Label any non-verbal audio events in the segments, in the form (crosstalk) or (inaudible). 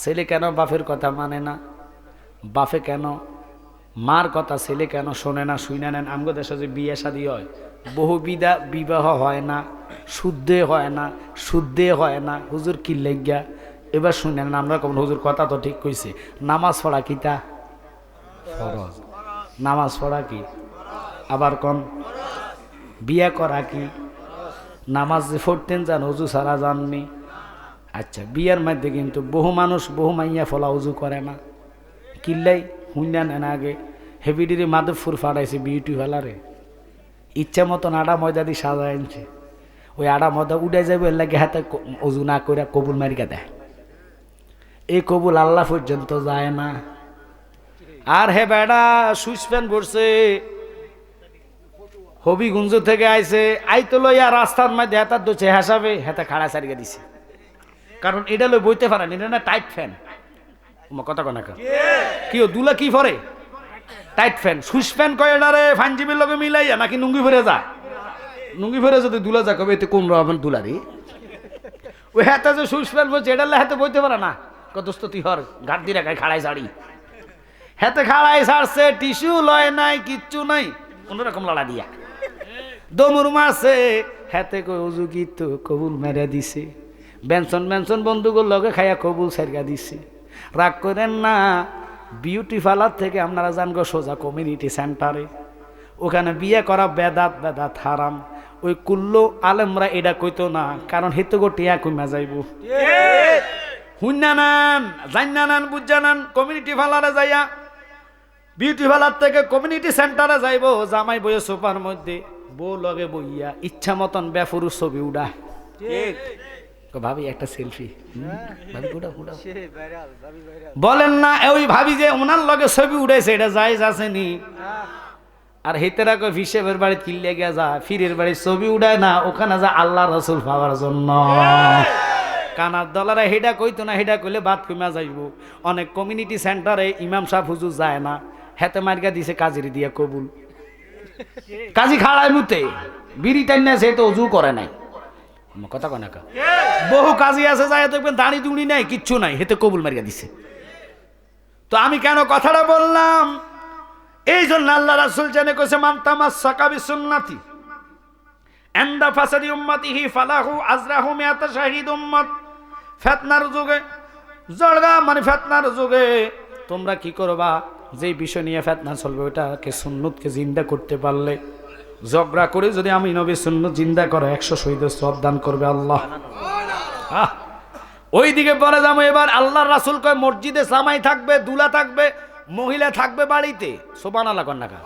ছেলে কেন বাপের কথা মানে না? বাপে কেন? মার কথা ছেলে কেন শোনে না শুনে নেন? আমগো দেশে যে বিয়ে শাদি হয়, বহু বিদা বিবাহ হয় না, শুদ্ধে হয় না, শুদ্ধে হয় না। হুজুর কি লেগা এবার শুনে নেন, আমরা কখন হুজুর, কথা তো ঠিক কইছে। নামাজ পড়া কিতা ফরজ। নামাজ পড়া কি? আবার কন? বিয়ে করা কি? নামাজ যে পড়তেন যান উজু সারা যাননি আচ্ছা বিয়ের মধ্যে কিন্তু বহু মানুষ বহু মাইয়া ফলা উজু করে না। কিল্লাই হুইনা নেন আগে। হেভিডিরে মাধবপুর ফাড়াইছে বিউটি ফেলারে ইচ্ছা মতন আডা ময়দা দিয়ে সাজা আনছে। ওই আডা ময়দা উড়ে যাবে এর লাগে হাতে অজু না করে কবুল মারিকা দেয়। এই কবুল আল্লাহ পর্যন্ত যায় না। আর হে বেড়া, সুইচ প্যান্ট পড়ছে হবিগুঞ্জ থেকে আইছে। আইতো লইয়া রাস্তার মধ্যে হেতার দোছে হেসাবে, হেতা খাড়া সারিয়ে দিছে। কারণ এটা লই বইতে পারেন, এটা না টাইট ফ্যান কথা কনা কি দুলা কি ফরে টাইট ফ্যান সুইচ ফ্যান কয় এটারে ফানজিবির লগে মিলাইয়া, নাকি নুঙ্গি ফিরে যা? নুঙ্গি ফিরে যদি দুলা যা, কবে এতে কোন রকম দুলারি? ওই হাতে যে সুইচ ফ্যান বলছে, এটা হাতে বইতে পারে না। কত তুই হর ঘাট দিয়ে রাখায় খাড়াই শাড়ি হাতে খাড়াই ছাড়ছে, টিস্যু লয় নাই, কিচ্ছু নাই। কোনোরকম লড়া দিয়া। দমুর মারছে, হাতে কই গীত কবুল মেরে দিছে? বেনসন বেনসন বন্ধুগুলো লগে খাইয়া কবুল সারিয়া দিছে। রাগ করেন না, বিউটি পার্লার থেকে আপনারা যান সোজা কমিউনিটি সেন্টারে। ওখানে বিয়ে করা বেদাত বেদাত হারাম। ওই কুল্লো আলেমরা এটা কইতো না, কারণ হেতু গো টিয়া কইমা যাইব। নান জান্না নান, বুঝা নান, কমিউনিটি পার্লারে যাইয়া বিউটি পার্লার থেকে কমিউনিটি সেন্টারে যাইব, জামাই বইয়ে সোফার মধ্যে। বউ লগে বইয়া ইচ্ছা মতন বেফরু ছবি উড়া কো ভাবি একটা সেলফি উড়া উড়া বলেন না ওই ভাবি যে ওনার লগে ছবি উড়াইছে এটা যাইজ আসেনি আর হেতেরা কই হিসেবের বাড়ি কিনলে গিয়া যা ফিরের বাড়ি ছবি উড়ায় না ওখানে যা আল্লাহ রসুল পাওয়ার জন্য। কানার দলারা হেডা কইতো না হেডা কইলে বাদ কইমা যাইব। অনেক কমিউনিটি সেন্টারে ইমাম সাহেব হুজুর যায় না। হেতে মার্গা দিছে কাজের দিয়া কবুল। কাজী খাড়ায় মুতে। বিড়ি টাইনা সে তো অজু করে নাই। কথা কয় না কা? বহু কাজী আছে যায় দেখবেন দাড়ি দুড়ি নাই কিচ্ছু নাই হেতে কবুল মারিয়া দিছে। তো আমি কেন কথাটা বললাম? এই জন্য আল্লাহ রাসুল জেনে কইছে মান্তামাস সাকাবি সুন্নাতি এন্ডা ফাসাদি উম্মতিহি ফালাহু আজরাহু মিয়াতা শাহিদ উম্মত। ফেতনার যুগে জড়গা মানে ফেতনার যুগে তোমরা কি করবা? যেই বিষয় নিয়ে ফেতনা চলবে ওটাকে সুন্নতকে জিন্দা করতে পারলে ঝগড়া করে যদি আমি নবী সুন্নত জিন্দা করো, একশো শহীদের সব দান করবে আল্লাহ। ওই দিকে পরে যাব এবার আল্লাহ রাসুল কয়, মসজিদে সামাই থাকবে, দুলা থাকবে, মহিলা থাকবে বাড়িতে। সোপান আল্লাহ কন্যাকা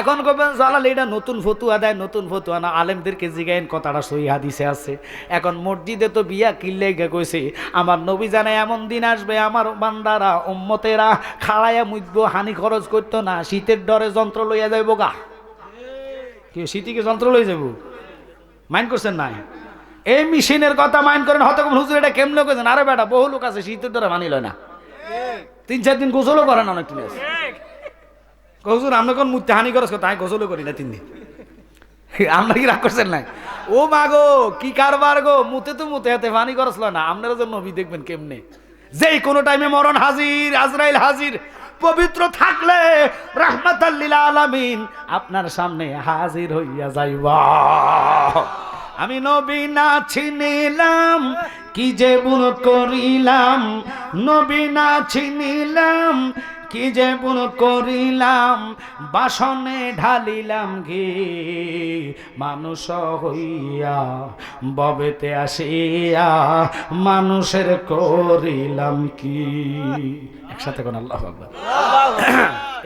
এখন কবেন জালাল, এটা নতুন ফতুয়া দেয়, নতুন ফতুয়া না। আলেমদেরকে জিগাইন, কথাটা সই হাদিসে আছে। এখন মসজিদে তো বিয়া কিল্লে গে কইছে, আমার নবী জানে এমন দিন আসবে, আমার বান্দারা, উম্মতেরা, খাড়াইয়া মুজব হানি খরচ করতো না, শীতের ডরে যন্ত্র লইয়া যাইব গা। কি শীতিকে যন্ত্র লই যাব? মাইন্ড করছেন নাই? এই মেশিনের কথা মাইন্ড করেন হয়তো হুজুর এটা কেমনে করেছেন আরে বেটা, বহু লোক আছে শীতের ডরে মানি লয় না। তিন, চার দিন গোসলও করেন অনেক দিন আছে। হুজুর আমরা কোন মুহূর্তে হানি খরচ তাই গোসলও করি না তিন দিন। আমরা কি রাগ করছেন নাই? ও মা গো, কি কারবার গো? মুতে তো মুতে হাতে পানি লয় না। আপনারা জন্য নবী দেখবেন কেমনে? যেই কোনো টাইমে মরণ হাজির, আজরাইল হাজির পবিত্র থাকলে রাহমাতাল্লিল আলামিন আপনার সামনে হাজির হইয়া যাইবা। আমি নবী না চিনিলাম কি যে ভুল করিলাম? নবী না চিনিলাম কি যে ভুল করিলাম, বাসনে ঢালিলাম ঘি। মানুষ হইয়া ববেতে আসিয়া মানুষের করিলাম কি? একসাথে কোন আল্লাহ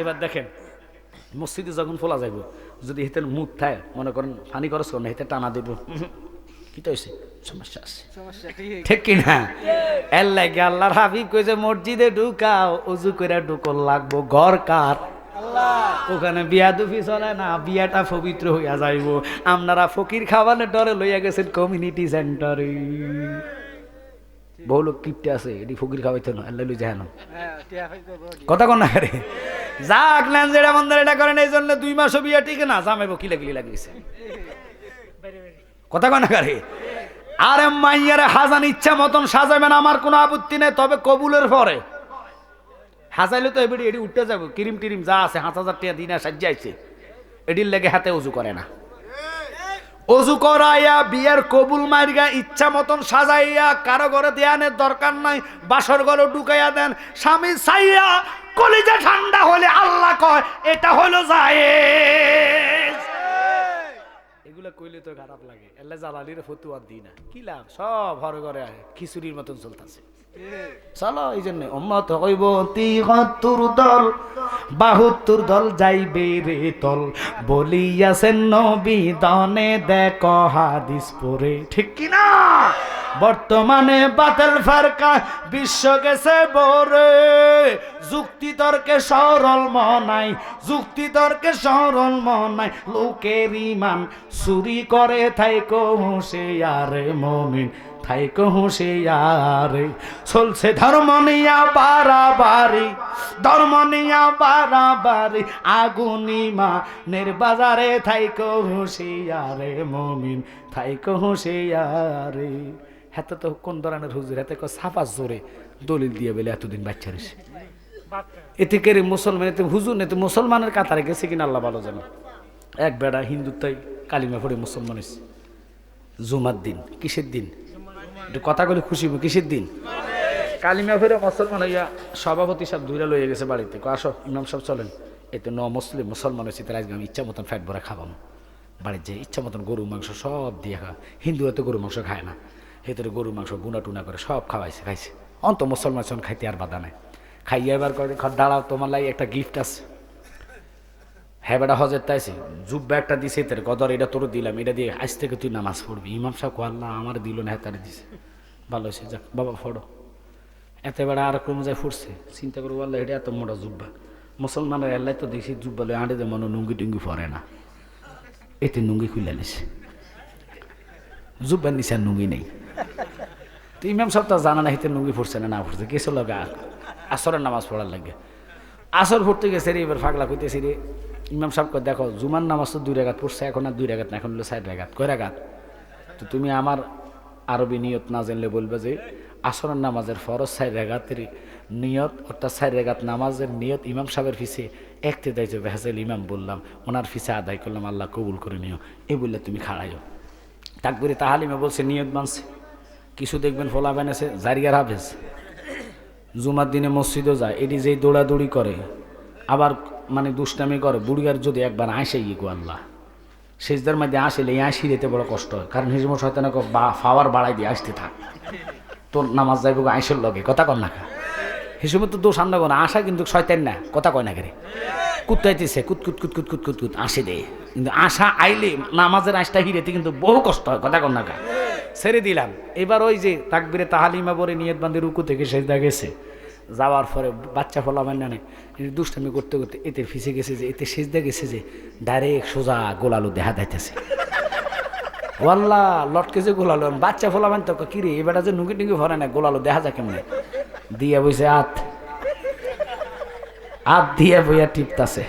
এবার দেখেন, মসজিদে যখন ফোলা যাইব, যদি হেতের মুখ থায় মনে করেন ফানি খরচ করেন, হেতে টানা দেব। কি তো হয়েছে সমস্যা আছে। ঠিক কি এর লাগে আল্লাহর হাবিব কইছে মসজিদে ঢুকাও উজু করে ঢুকল লাগবো ঘর কার? ওখানে বিয়া দুফি চলে না বিয়াটা পবিত্র হইয়া যাইব। আপনারা ফকির খাওয়ানোর ডরে লইয়া গেছেন কমিউনিটি সেন্টারে বহু লোক কিপটে আছে এটি ফকির খাওয়াইতে না আল্লাহ লই যায় না কথা কোন না রে। যাক নেন যেটা মন্দির এটা করেন এই জন্য দুই মাসও বিয়া ঠিক না জামাইব কিলা কিলি লাগিয়েছে। (laughs) কথা কোন না রে আরে মাইয়ারে হাজান ইচ্ছা মতন সাজাবেন, আমার কোনো আপত্তি নেই, তবে কবুলের পরে। হাজাইলে তো এবারে এটি উঠতে যাব, ক্রিম টিরিম যা আছে, হাত হাজার টাকা দিনে সাজিয়েছে এটির লেগে হাতে উজু করে না। অজু করাইয়া বিয়ের কবুল মারিয়া ইচ্ছা মতন সাজাইয়া, কারও ঘরে দেয়ানের দরকার নাই, বাসর ঘরে ঢুকাইয়া দেন। স্বামী চাইয়া কলিজা ঠান্ডা হলে আল্লাহ কয়, এটা হলো যায় এগুলো কইলে তো খারাপ লাগে। জালালির ফতুয়ার দিই না। কি লাভ? সব ঘরে খিচুড়ির মতন চলতেছে। চলো, এই জন্য অম্মত হইব তিহত্তর দল, বাহাত্তর দল যাইবে রে তল বলিয়াছেন নবী, দনে দেখ হাদিস পরে ঠিক কি না বর্তমানে বাতিল ফারকা, বিশ্ব গেছে বরে। যুক্তি তর্কে সরল মনাই যুক্তি তর্কে সরল মনাই লোকের ইমান চুরি করে থাইকো হুঁশিয়ারে মমিন, থাইকো হুঁশিয়ারে। চলছে ধর্ম নিয়া বাড়াবাড়ি, ধর্ম নিয়া বাড়াবাড়ি আগুনিমা নির্বাজারে থাইকো হুঁশিয়ারে মমিন, থাইকো হুঁশিয়ারে। হাতে তো কোন ধরনের হুজুর? হাতে সাফা জোরে দলিল দিয়ে বলে এতদিন বাচ্চা রয়েছে। এতে করে মুসলমান, এতে হুজুর এতে মুসলমানের কাতারে গেছে কিনা আল্লাহ ভালো জানে। এক বেড়া হিন্দু তাই কালিমা পড়ে মুসলমান হয়েছে। জুমার দিন, কিসের দিন? একটু কথা বলে খুশি কিসের দিন? কালিমা ফিরে মুসলমান হইয়া সভাপতি সব দূরে লইয়া গেছে বাড়িতে। আসো, ইমাম সব চলেন। এতে ন মুসলিম মুসলমান হয়েছে, তার আজকে আমি ইচ্ছা মতন ফ্যাট ভরা খাবাম বাড়ির যে ইচ্ছা মতন গরু, মাংস সব দিয়ে খা হিন্দুরা তো গরু, মাংস খায় না। হেতরে গরু মাংস গুনা টুনা করে সব খাওয়াইছে, খাইছে। অন্ত মুসলমান সন খাইতে আর বাধা নাই। খাইয়া এবার করে দাঁড়াও, তোমার লাগে একটা গিফট আছে। হ্যাঁ বেটা হজের তাইছে, জুব্বা একটা দিছে তোর, গদর এটা তোর দিলাম, এটা দিয়ে আজ থেকে তুই নামাজ পড়বি। ইমাম সাহেব আল্লাহ আমার দিল না হাতারে দিছে। ভালো হয়েছে যাক, বাবা, ফড়ো। এত বেড়া আর কোনো যায় ফুটছে। চিন্তা করব, আল্লাহ, এটা এত মোটা জুব্বা। মুসলমানের আল্লাহ তো দেখছি জুব্বা লই আঁটে মনে নুঙ্গি টুঙ্গি পরে না। এতে নুঙ্গি খুলে নিছে। জুব্বার আর নুঙ্গি নেই। তো (laughs) ইমাম সাহেব তো জানা না হিতে নুঙ্গি ফুটছে না না ফুটছে কেসো লগে আসরের নামাজ পড়ার লাগে। আসর ফুটতে গেছে রে এবার ফাগলা কইতেছি রে। ইমাম সাহেব কয়, দেখো জুমার নামাজ তো দুই রেগাত পড়ছে এখন আর দুই রেগাত না এখন হলো চার রেগাত কয় রেগাত তো তুমি আমার আরবি নিয়ত না জানলে বলবে যে আসরের নামাজের ফরজ চার রেগাতের নিয়ত অর্থাৎ চার রেগাত নামাজের নিয়ত ইমাম সাহেবের ফিসে একতে দায়িত্ব ভেসাইল ইমাম বললাম ওনার ফিসে আদায় করলাম আল্লাহ কবুল করে নিও। এ বললে তুমি খাড়াইও। তাকবরে তাহালিমে বলছে নিয়ত মানছে। কিছু দেখবেন ফোলা বানাছে জারিয়ার হাফেজ। জুমার দিনে মসজিদও যায়, এটি যেই দৌড়াদৌড়ি করে, আবার মানে দুষ্টামি করে বুড়িয়ার যদি একবার আসে ইয়ে গো আল্লাহ। সেজদার মধ্যে আসলে এই আসি দিতে বড় কষ্ট হয়, কারণ হিজম শয়তানকে বা ফাওয়ার বাড়াই দিয়ে আসতে থাক। তোর নামাজ যাইব আইসের লগে, কথা কর না হিসেবে তো দোষ আন্না না আসা কিন্তু শয়তান না, কথা কয় না করে কুত্তাইতেছে কুত কুত কুত কুত কুত কুত কুত আসে দে। কিন্তু আশা আইলে নামাজের আশটা হিরেতে কিন্তু বহু কষ্ট হয়, কথা কর না কা। ছেড়ে দিলাম। এবার ওই যে তাকবিরে তাহালিমা বলে নিয়ত বান্ধে রুকু থেকে সেজদা গেছে। যাওয়ার পরে বাচ্চা ফলা মানে না দুষ্টামি করতে করতে এতে ফিসে গেছে যে, এতে সেজদা গেছে যে ডাইরেক্ট সোজা গোলালু দেখা যাইতেছে ওয়াল্লা, লটকে যে গোলালো, বাচ্চা ফোলা মানে তো কিরে এবার যে নুঙ্গি টুঙ্গি ভরে না, গোলালো দেখা যায় কেমনে? দিয়ে বইছে আত। আত দিয়ে বইয়া টিপতাছে।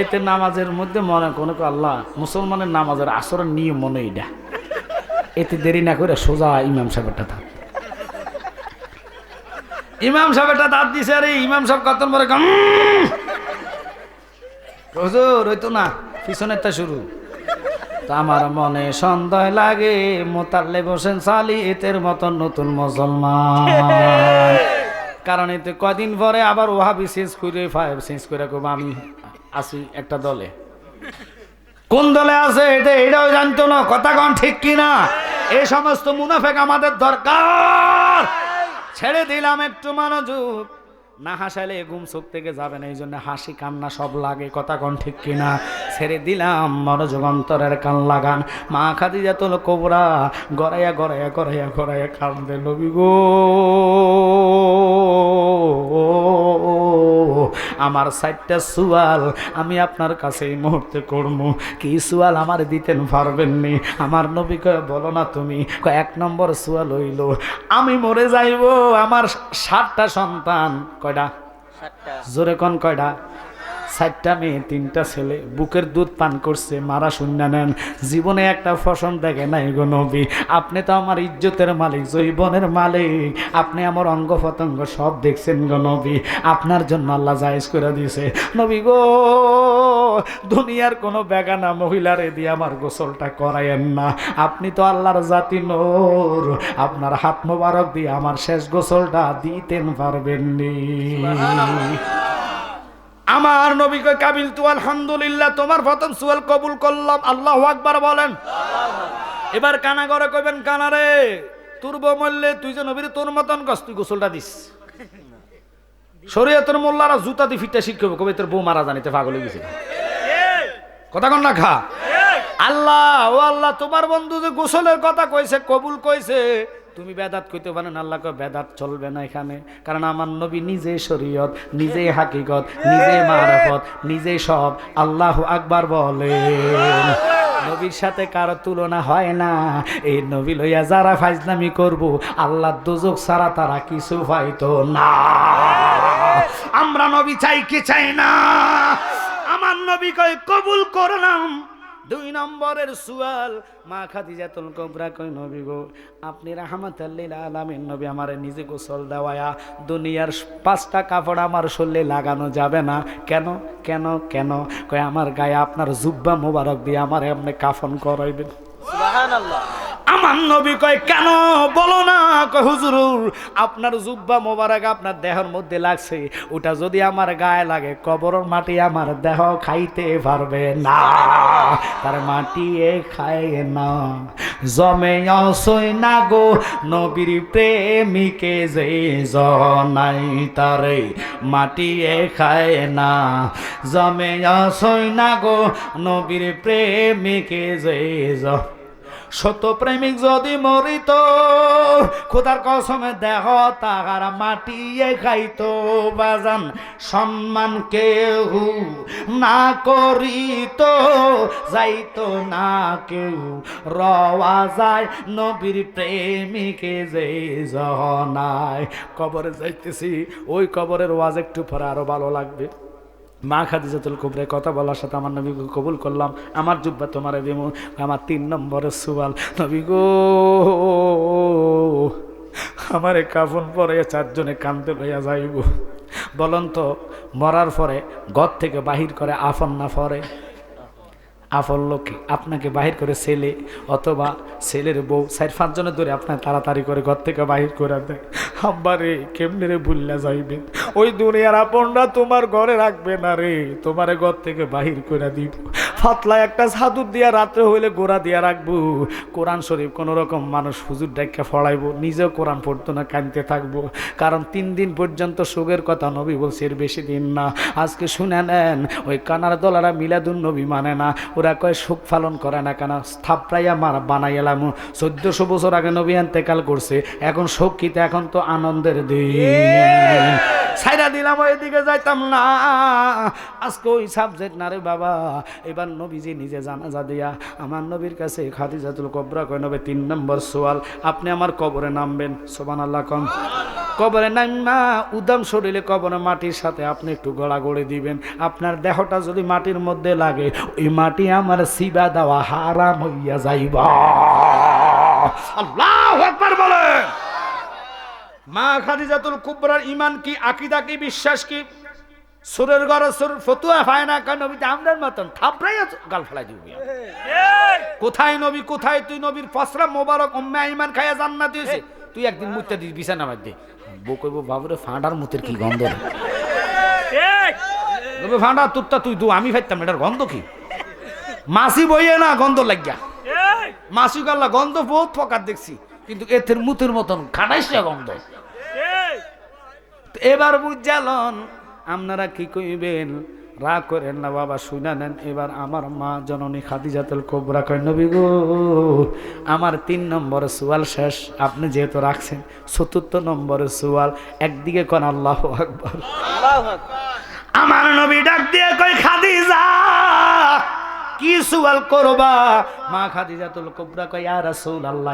এতে নামাজের মধ্যে মনে কোনো আল্লাহ, মুসলমানের নামাজের আসরের নিয়ম মনে এটা। এতে দেরি না করে সোজা ইমাম সাহেবটা দাঁত ইমাম সাহেবটা দাঁত দিছে, আরে ইমাম সাহেব কত পরে হুজুর তো না পিছনের তা শুরু আমার মনে সন্দেহ লাগে মোতাল্লে বসেন সালি এতের মতন নতুন মুসলমান। কারণ এতে কদিন পরে আবার ওহাবি শেষ করে ফাইভ শেষ করে কব আমি আসি একটা দলে। কোন দলে আছে? এটা, এটাও জানতো না। কথা কন ঠিক কিনা? এই সমস্ত মুনাফেক আমাদের দরকার। ছেড়ে দিলাম একটু মনোযোগ। না হাসাইলে ঘুম চোখ থেকে যাবে না এই জন্য হাসি, কান্না সব লাগে কথা কন ঠিক কিনা? ছেড়ে দিলাম মনোযোগ, অন্তরের কান লাগান। মা খাদিজা তোল কোবরা গড়াইয়া গড়াইয়া গড়াইয়া গড়াইয়া কান্দে, নবী গো। আমার সাইডটা সুয়াল আমি আপনার কাছে এই মুহূর্তে করব। কি সুয়াল আমার দিতেন পারবেন নি আমার নবী কয়ে বলো না তুমি। এক নম্বর সুয়াল হইল আমি মরে যাইব আমার সাতটা সন্তান। কয়টা জোরে কন কয়টা চারটা মেয়ে, তিনটা ছেলে, বুকের দুধ পান করছে, মারা শূন্য নেন, জীবনে একটা ফসল দেখে নাই গো নবী, আপনি তো আমার ইজ্জতের মালিক জৈবনের মালিক, আপনি আমার অঙ্গ পতঙ্গ সব দেখছেন গো নবী, আপনার জন্য আল্লাহ জায়েজ করে দিয়েছে। নবী গো, দুনিয়ার কোনো বেগানা মহিলারে দিয়ে আমার গোসলটা করায়েন না, আপনি তো আল্লাহর জাতি নোর, আপনার হাত মোবারক দিয়ে আমার শেষ গোসলটা দিতেন পারবেননি। আমার নবীকে কাবিল তু, আলহামদুলিল্লাহ, তোমার প্রথম সুয়াল কবুল করলাম। আল্লাহ আকবার বলেন। এবার কানা করে কইবেন, কানা রে, তোর বউ তুই যে নবীর তোর মতন গছ তুই গোসলটা দিস। শরীয়তের মোল্লারা জুতা দিয়ে ফিটটা শিখবে কবে তোর বউ মারা জানিতে পাগল গেছে। কথা কন না, খা। আল্লাহ, ও আল্লাহ, তোমার বন্ধু যে গোসলের কথা কইছে, কবুল কইছে তুমি বেদাত কইতে পারেন আল্লাহ কয়, বেদাত চলবে না এখানে। কারণ আমার নবী নিজে শরীয়ত, নিজে হাকিকত, নিজে মারাফত, নিজে সব আল্লাহ আকবার বলেন নবীর সাথে কারও তুলনা হয় না। এই নবী লইয়া যারা ফাইজলামি করব আল্লাহ দুজক ছাড়া তারা কিছু পাইতো না। আমরা নবী চাই কি চাই না? আমার নবী কয়, কবুল করলাম। দুই নম্বরের সুয়াল, মা খাদিজাতুল কোবরা কই নবী গো, আপনি রাহমাতাল্লিল আলামিন, নবী আমারে নিজে গোসল দেওয়ায়া, দুনিয়ার পাঁচটা কাপড় আমার শরীরে লাগানো যাবে না। কেন? কেন? কেন? কয়, আমার গায়ে আপনার জুব্বা মোবারক দিয়ে আমার এমনি কাফন করাইবেন। আমার নবী কয়, কেন? বলো না। কয়, হুজুর, আপনার জুব্বা মোবারক আপনার দেহের মধ্যে লাগছে। ওটা যদি আমার গায়ে লাগে, কবরের মাটি আমার দেহ খাইতে পারবে না। তার মাটি এ খায় না। জমে অসই না গো নবীর প্রেমিকে যে জনাই তারে, মাটি এ খায় না। জমে অসই না গো নবীর প্রেমিকে যে জ শত প্রেমিক যদি মরিত, খোদার কসমে দেহ তাহার মাটিয়ে খাইতো। বাজান সম্মান কেউ না করিত, যাইত না কেউ রওয়া যায় নবীর প্রেমিকে যে জহনায়। কবরে যাইতেছি, ওই কবরের ওয়াজ একটু পরে আরও ভালো লাগবে। মা খাদিজাতুল কুবরে কথা বলার সাথে আমার নবী কবুল করলাম। আমার জুব্বা তোমার দিমু, আমার তিন নম্বরের সুবাল নবী গো আমারে কাফন পরে চারজনে কান্দে লইয়া যাইব। বলন্ত মরার পরে ঘর থেকে বাহির করে আফন না পরে? আফল লোকে আপনাকে বাহির করে ছেলে অথবা ছেলের বউ চার পাঁচজনের ধরে আপনার তাড়াতাড়ি করে ঘর থেকে বাহির করে দেয়। আব্বারে কেমনে রে ভুললা যাইবে? ওই দুনিয়ার আপনরা তোমার ঘরে রাখবে না রে, তোমার ঘর থেকে বাহির করে দিব। ফাতলা একটা সাদুর দিয়া রাত্রে হইলে গোড়া দিয়া রাখব। কোরআন শরীফ কোনো রকম মানুষ হুজুর ডাইকা ফড়াইবো নিজেও কোরআন পড়তো না কানতে থাকব। কারণ তিন দিন পর্যন্ত সুখের কথা নবী বলছে এর বেশি দিন না। আজকে শুনে নেন ওই কানার দলারা মিলাদুন নবী মানে না। ওরা কয় সুখ পালন করে না কেন? স্থাপড়াইয়া মারা বানাই এলাম। চোদ্দশো বছর আগে নবী এতেকাল করছে এখন শোকিতে এখন তো আনন্দের দিন। ছাইরা দিলাম ওইদিকে যাইতাম না। আজকে ওই সাবজেক্ট না রে বাবা। এবার নবীজি নিজে জানাজা দিয়া আমার নবীর কাছে খাদিজাতুল কবরা কয়, নবে, তিন নম্বর সোয়াল, আপনি আমার কবরে নামবেন। সোবান আল্লাহ কন। কবরে নাইমা উদাম শরীরে কবরে মাটির সাথে আপনি একটু গড়াগড়ি দিবেন। আপনার দেহটা যদি মাটির মধ্যে লাগে, ওই মাটি আমার সিবা দেওয়া হারাম হইয়া যাইবা। আল্লাহ বলেন। মা খাদিজাতুল কুবরার ইমান কি, আকিদা কি, বিশ্বাস কি? সুরের ঘরে সুর ফতুয়া পায় না কেন নবী আমরার মতন থাপড়াই গাল ফেলাই দিবি কোথায় নবী কোথায় তুই নবীর ফসরা মোবারক উম্মে ইমান খাইয়া জান্নাত হয়েছে তুই একদিন মুতে দিস বিছানা মধ্যে বউ কইব বাবুরে ফাঁডার মুতের কি গন্ধ তবে ফাঁডা তুরটা তুই দু আমি ফাইতাম এটার গন্ধ কি? মাসি বইয়ে না গন্ধ লাগিয়া। মাসি গাল্লা গন্ধ বহুত ফকার দেখছি কিন্তু এথের মুতের মতন খাটাইছে গন্ধ। এবার বুঝালন আপনারা কি কইবেন? রা করেন না বাবা শুনে নেন। এবার আমার মা জননী খাদিজাতুল কোবরা কয় নবী গো আমার তিন নম্বর সোয়াল শেষ। আপনি যেহেতু রাখছেন চতুর্থ নম্বর সোয়াল। একদিকে কন আল্লাহ আকবর। আমার নবী ডাক দিয়ে কই খাদিজা কি সুয়াল করবা? মা খাদিজাতুল কুবরা কয়, ইয়া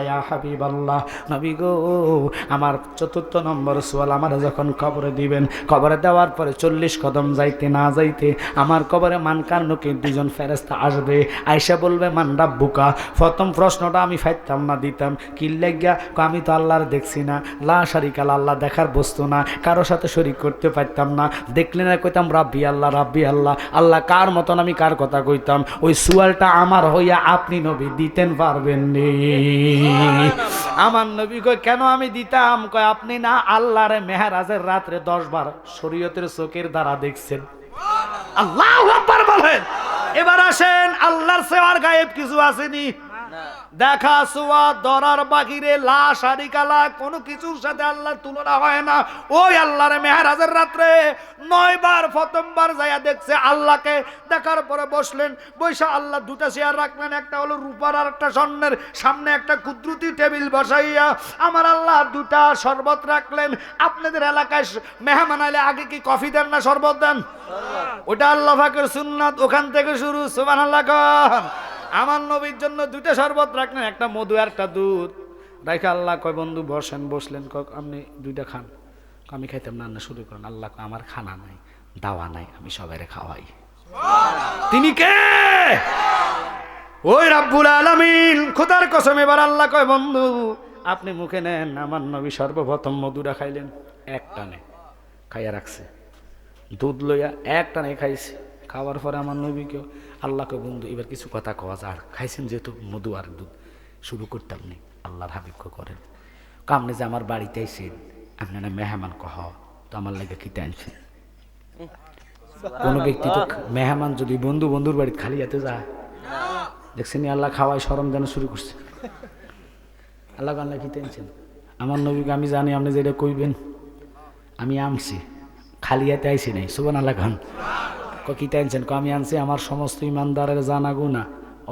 ইয়া নবী গো, আমার চতুর্থ নম্বর সোয়াল আমার যখন কবরে দিবেন, কবরে দেওয়ার পরে চল্লিশ কদম যাইতে না যাইতে আমার কবরে মান কান্নকে দুজন ফেরেস্তা আসবে। আয়সা বলবে, মান রাব্বুকা? প্রথম প্রশ্নটা আমি ফাইতাম না, দিতাম। কি আমি তো আল্লাহর দেখছি না। লা শারিকাল আল্লাহ দেখার বস্তু না। কারও সাথে শরিক করতে পারতাম না। দেখলে না কইতাম, রাব্বি আল্লাহ রাব্বি আল্লাহ। আল্লাহ কার মতন আমি কার কথা কইতাম? ওই সুয়ালটা আমার হইয়া আপনি নবী দিতেন পারবেন নি। আমার নবী কয় কেন আমি দিতাম? কয় আপনি না আল্লাহরে মেহারাজের রাত্রে দশ বার শরীয়তের চোখের দ্বারা দেখছেন। আল্লাহ বলেন। এবার আসেন আল্লাহর সেবার গায়েব কিছু আসেনি। দেখা সোয়া দরার বাহিরে লাশ আরিকালা কোনো কিছুর সাথে আল্লাহর তুলনা হয় না। ওই আল্লাহর মেহারাজের রাত্রে নয়বার প্রথমবার যাইয়া দেখছে আল্লাহকে। দেখার পরে বসলেন বৈশা আল্লাহ দুটা চেয়ার রাখলেন একটা হলো রূপার আর একটা স্বর্ণের। সামনে একটা কুদরতি টেবিল বসাইয়া আমার আল্লাহ দুটা শরবত রাখলেন। আপনাদের এলাকায় মেহমান আলে আগে কি কফি দেন না শরবত দেন? ওটা আল্লাহ ফাকের সুন্নাত ওখান থেকে শুরু সুবান আল্লাহ আমার নবীর জন্য দুইটা শরবত রাখলেন, একটা মধু আর একটা দুধ। রাখে আল্লাহ কয়, বন্ধু, বসেন, বসলেন কক আপনি দুইটা খান। আমি খাইতাম, না না, শুরু করেন। আল্লাহ আমার খানা নাই, দাওয়া নাই, আমি সবাইরে খাওয়াই। তিনি কে? ওই রাব্বুল আলামিন, খোদার কসম, এবার আল্লাহ কয়, বন্ধু, আপনি মুখে নেন, আমার নবী সর্বপ্রথম মধুরা খাইলেন, এক টানে খাইয়া রাখছে। দুধ লইয়া এক টানে খাইছে। খাওয়ার পরে আমার নবীকে আল্লাহকে বন্ধু, এবার কিছু কথা কওয়া আর খাইছেন যেহেতু মধু আর দুধ। শুরু করতাম নি, আল্লাহর হাবিবকে করেন। কামনে যে আমার বাড়িতে আইসেন আপনারা মেহমান কহ, তো আমার লাগে কি টেনশন কোনো ব্যক্তি তো মেহমান যদি বন্ধু বন্ধুর বাড়িতে খালি যেতে যায়। দেখছেন আল্লাহ খাওয়াই সরম যেন শুরু করছে। আল্লাহ আল্লাহ কি টেনশন আমার নবীকে আমি জানি, আপনি যেটা কইবেন, আমি আনছি খালি হাতে আইসি নাই সুবান আল্লাহ খান ক টেনশন ক আমি আনছি আমার সমস্ত ইমানদারের জানা গুণা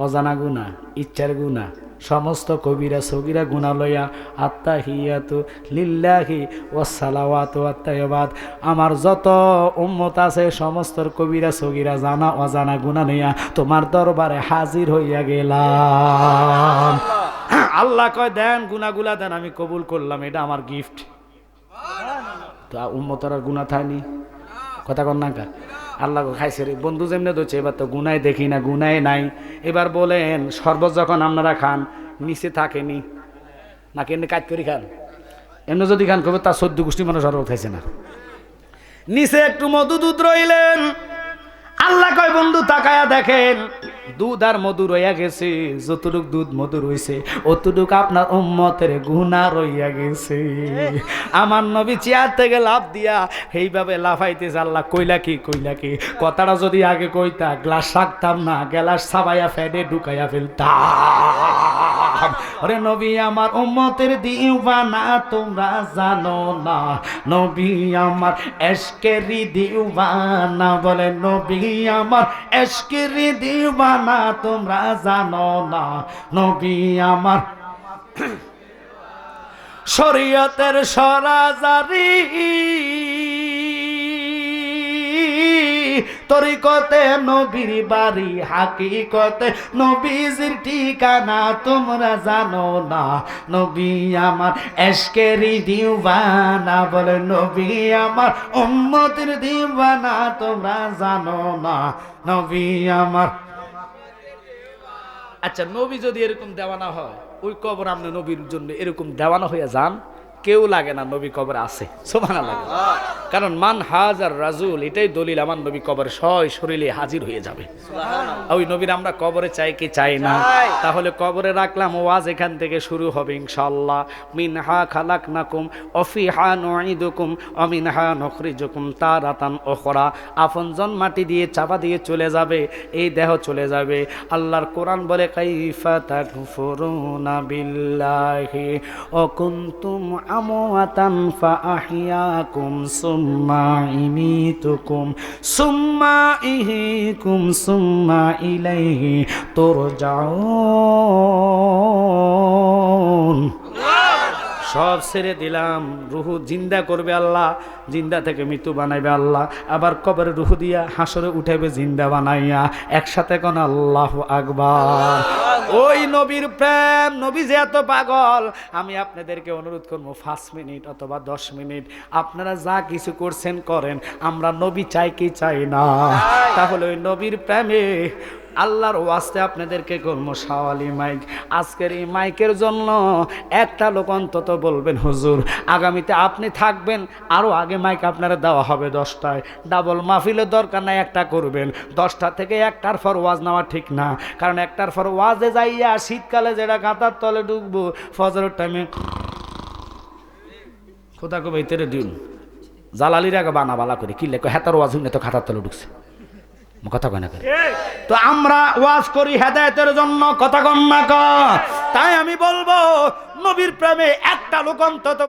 অজানা গুণা ইচ্ছার গুণা সমস্ত কবিরা সগিরা গুণা লইয়া আত্মা হিয়াতু লিল্লাহি ও সালাওয়াত আত্মায়াবাদ আমার যত উম্মত আছে সমস্ত কবিরা সগিরা জানা অজানা গুণা লইয়া তোমার দরবারে হাজির হইয়া গেলাম। আল্লাহ। কয় দেন গুনাগুলা দেন আমি কবুল করলাম এটা আমার গিফট তো উম্মতার আর গুণা থায়নি? কথা কর না কা? আল্লাহ খাইছে রে। বন্ধু যেমনি ধরছে, এবার তো গুনায় দেখি না, গুনায় নাই। এবার বলেন শরবত যখন আপনারা খান, নিচে থাকেনি, নাকি এমনি কাজ করি খান? এমনি যদি খান করবে তার সদ্য গোষ্ঠী মানুষ শরবত খাইছে না। নিচে একটু মধু দুধ রইলেন আল্লাহ কয়, বন্ধু, তাকায়া দেখেন, দুধ আর মধু রইয়া গেছে, যতটুক দুধ মধু রইছে, অতটুক আপনার উম্মতের গুণা রইয়া গেছে। আমার নবী চেয়ার থেকে লাভ দিয়া এইভাবে লাফাইতেছে, আল্লাহ, কইলা কি কইলা কি? কথাটা যদি আগে কইতা, গ্লাস রাখতাম না, গ্লাস সাবাইয়া ফেডে ঢুকাইয়া ফেলতাম। আরে নবী, আমার উম্মতের দিওয়ানা তোমরা জানো না। নবী, আমার এসকেরি দিওয়ানা বলে, নবী, আমার এসকেরি দিওয়ানা তোমরা জানো না। নবী, আমার শরীয়তের সরাজারি তরিকতে নবীর বাড়ি, হাকিকতে নবীজির ঠিকানা তোমরা জানো না। নবী আমার এসকেরি দিওয়ানা বলে, নবী আমার উম্মতের দিওয়ানা তোমরা জানো না। নবী আমার আচ্ছা নবী যদি এরকম দেওয়ানা হয়, ওই কবর আপনি নবীর জন্য এরকম দেওয়ানা হয়ে যান? কেউ লাগে না নবী কবর আছে সোমানা লাগে কারণ মান হাজার রাজুল এটাই দলিল আমার নবী কবর সয় শরীরে হাজির হয়ে যাবে। ওই নবীর আমরা কবরে চাই কি চাই না? তাহলে কবরে রাখলাম ওয়াজ এখান থেকে শুরু হবে ইনশাল্লাহ মিনহা খালাক নাকুম অফি হা নুকুম অফিহা নুইদুকুম অমিনহা নখরিজুকুম তারাতান ওখরা আপনজন মাটি দিয়ে চাপা দিয়ে চলে যাবে এই দেহ চলে যাবে। আল্লাহর কোরআন বলে কাইফা তাকফুরুনা বিল্লাহি ও কুনতুম আমওয়াতান ফাআহইয়াকুম সুম্মা ইমিতুকুম সুম্মা ইহিকুম সুম্মা ইলাইহি তুরজাউন। সব ছেড়ে দিলাম। রুহু জিন্দা করবে আল্লাহ জিন্দা থেকে মৃত্যু বানাইবে আল্লাহ। আবার কবরে রুহু দিয়া হাসরে উঠাইবে জিন্দা বানাইয়া। একসাথে কোন আল্লাহ আকবার। ওই নবীর প্রেম নবী যে এত পাগল। আমি আপনাদেরকে অনুরোধ করব পাঁচ মিনিট অথবা দশ মিনিট আপনারা যা কিছু করছেন করেন আমরা নবী চাই কি চাই না। তাহলে ওই নবীর প্রেমে আল্লাহর ওয়াস্তে আপনাদেরকে করব শাওয়ালি মাইক। আজকের এই মাইকের জন্য একটা লোক অন্তত বলবেন, হুজুর, আগামীতে আপনি থাকবেন আরও আগে মাইক আপনারা দেওয়া হবে দশটায়। ডাবল মাহফিলের দরকার নাই, একটা করবেন। দশটা থেকে একটার পর ওয়াজ নেওয়া ঠিক না। কারণ একটার পর ওয়াজে যাইয়া শীতকালে যেটা কাঁথার তলে ঢুকবো ফজরের টাইমে কোথা কবে তেরে দিন। জালালির বানা বালা করে। কি লেখো, হেতার ওয়াজ হইলে তো খাতার তলে ঢুকছে। কথা কয় না তো আমরা ওয়াজ করি হেদায়তের জন্য, কথা কন না ক তাই আমি বলব, নবীর প্রেমে একটা লোক অন্তত